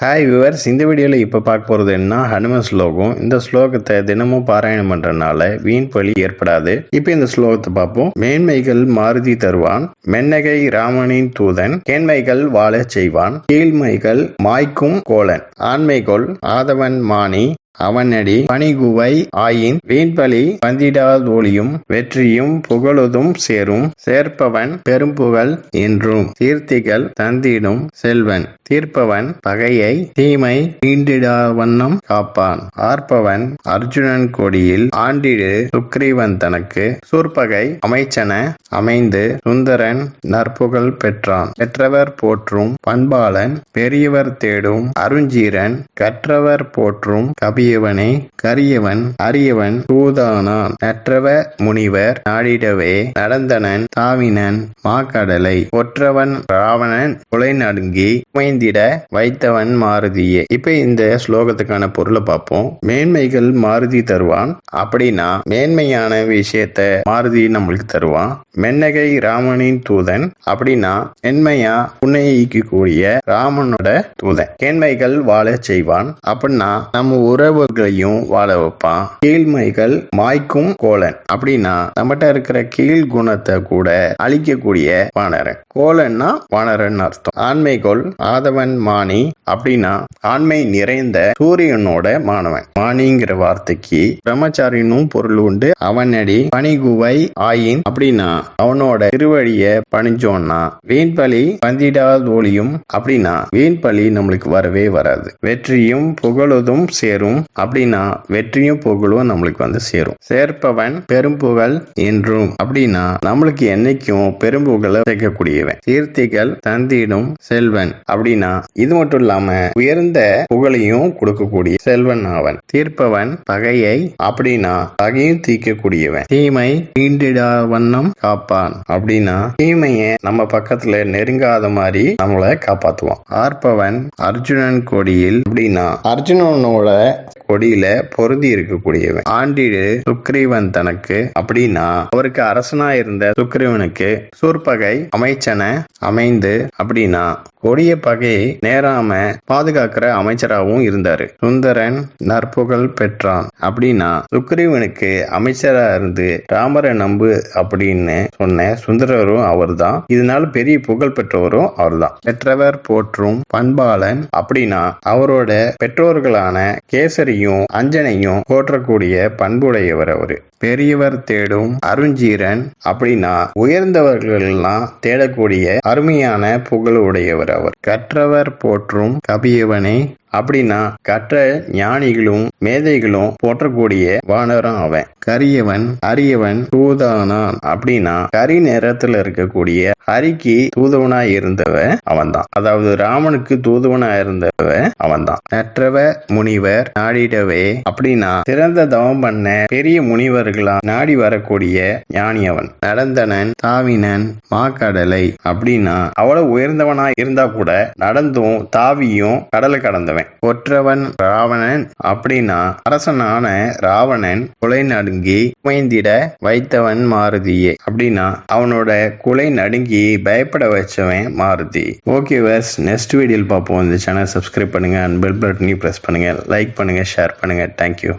Hi viewers இந்த வீடியோவில் இப்போ பார்க்க போகிறது என்ன? ஹனுமன் ஸ்லோகம். இந்த ஸ்லோகத்தை தினமும் பாராயணம் பண்ணுறதுனால வீண் பலி ஏற்படாது. இப்போ இந்த ஸ்லோகத்தை பார்ப்போம். மேன்மைகள் மாருதி தருவான். மென்னகை ராமனின் தூதன். கேண்மைகள் வாழச் செய்வான். கீழ்மைகள் மாய்க்கும் கோலன். ஆண்மைகொள் ஆதவன் மானி. அவனடி பணிகுவை ஆயின் வீண்பலி வந்திடாதோழியும் வெற்றியும் புகழுதும் சேரும். சேர்ப்பவன் பெரும்புகழ் என்றும் தீர்த்திகள் தந்திடும் செல்வன். தீர்ப்பவன் பகையை தீமை தீண்டிடா வண்ணம் காப்பான். ஆர்ப்பவன் அர்ஜுனன் கொடியில் ஆண்டிடு சுக்ரீவன் தனக்கு. சூர்பகை அமைச்சன அமைந்து சுந்தரன் நற்புகழ் பெற்றான். பெற்றவர் போற்றும் பண்பாளன் பெரியவர் தேடும் அருஞ்சீரன் கற்றவர் போற்றும் கபியவனே கரியவன் அரியவன் தூதானான். நற்றவ முனிவர் நாடிடவே நடந்தனன் தாவினன் மாக்கடலை. ஒற்றவன் ராவணன் கொலை நடுங்கி உமைந்திட வைத்தவன் மாருதியே. இப்ப இந்த ஸ்லோகத்துக்கான பொருளை பார்ப்போம். மேன்மைகள் மாருதி தருவான். அப்படின்னா மேன்மையான விஷயத்த மாருதி நம்மளுக்கு தருவான். மென்னகை ராமனின் தூதன். அப்படின்னா மென்மையா புன்னகைக்கு கூடிய ராமனோட தூதன். கேண்மைகள் வாழ செய்வான். அப்படின்னா நம்ம உறவு உறவுகளையும் வாழ வைப்பான். கீழ்மைகள் மாய்க்கும் கோலன். அப்படின்னா நம்மகிட்ட இருக்கிற கீழ் குணத்தை கூட அழிக்கக்கூடிய வானரன். கோலன்னா வானரன் அர்த்தம். ஆண்மைகோள் ஆதவன் மாணி அப்படின்னா ஆண்மை நிறைந்த சூரியனோட மாணவன். மாணிங்கிற வார்த்தைக்கு பிரம்மச்சாரினும் பொருள் உண்டு. அவனடி பணிகுவை ஆயின் அப்படின்னா அவனோட திருவழிய பணிஞ்சோன்னா வீண்பலி வந்திடாதோழியும் அப்படின்னா வீண்பலி நம்மளுக்கு வரவே வராது. வெற்றியும் புகழுதும் சேரும். அப்படின்னா வெற்றியும் புகழும் நம்மளுக்கு வந்து சேரும். சேர்ப்பவன் பெரும்புகழ் என்றும். அப்படின்னா நம்மளுக்கு என்னைக்கும் பெரும்புகழை சேர்க்கக்கூடியவன். கீர்த்திகள் தந்திடும் செல்வன். அப்படின்னா இது மட்டும் இல்லாம உயர்ந்த புகழையும் கொடுக்கக்கூடிய செல்வன் அவன் தீர்ப்பவன் பகையை அப்படின்னா பகையும் தீர்க்கக்கூடியவன். தீமை தீண்டிடா வண்ணம் காப்பான். அப்படின்னா தீமைய நம்ம பக்கத்துல நெருங்காத மாதிரி நம்மளை காப்பாத்துவான். ஆர்ப்பவன் அர்ஜுனன் கொடியில். அப்படின்னா அர்ஜுனனோட கொடியில பொருந்தி இருக்கக்கூடியவன். ஆண்டிடு சுக்ரீவன் தனக்கு அப்படின்னா அவருக்கு அரசனா இருந்த சுக்ரீவனுக்கு சூர்பகை அமைச்சன அமைந்து அப்படின்னா கொடிய பகையை நேராம பாதுகாக்கிற அமைச்சராகவும் இருந்தாரு. சுந்தரன் நற்புகழ் பெற்றான். அப்படின்னா சுக்ரீவனுக்கு அமைச்சரா இருந்து ராமரை நம்பு அப்படின்னு சொன்ன சுந்தரரும் அவர்தான். இதனால பெரிய புகழ் பெற்றவரும் அவர்தான். பெற்றவர் போற்றும் பண்பாளன் அப்படின்னா அவரோட பெற்றோர்களான கேசரியும் அஞ்சனையும் போற்றக்கூடிய பண்புடையவர் அவரு. பெரியவர் தேடும் அருஞ்சீரன் அப்படின்னா உயர்ந்தவர்கள்லாம் தேடக்கூடிய அருமையான புகழுடையவர் அவர். கற்றவர் போற்றும் கபியவனே அப்படின்னா கற்ற ஞானிகளும் மேதைகளும் போற்றக்கூடிய வானரம் அவன். கரியவன் அரியவன் தூதானான். அப்படின்னா கரி நேரத்துல இருக்கக்கூடிய ஹரிக்கு தூதுவனா இருந்தவன் அவன்தான். அதாவது ராமனுக்கு தூதுவனா இருந்தவன் அவன்தான். நற்றவ முனிவர் நாடிடவே அப்படின்னா சிறந்த தவம் பண்ண பெரிய முனிவர்களா நாடி வரக்கூடிய ஞானி அவன். நடந்தனன் தாவினன் மாக்கடலை. அப்படின்னா அவ்வளவு உயர்ந்தவனா இருந்தா கூட நடந்தும் தாவியும் கடலை கடந்தவன். ஒற்றவன் ராவணன். அப்படின்னா அரசனான ராவணன் குலை நடுங்கி குமைந்திட வைத்தவன் மாருதியே. அப்படின்னா அவனோட குலை நடுங்கி பயப்பட வச்சவன் மாருதி. ஓகே வஸ் நெக்ஸ்ட் வீடியோவில் பார்ப்போம். இந்த சேனல் சப்ஸ்கிரைப் பண்ணுங்க. அண்ட் பெல் பட்டனையும் ப்ரெஸ் பண்ணுங்க. லைக் பண்ணுங்க ஷேர் பண்ணுங்க. Thank you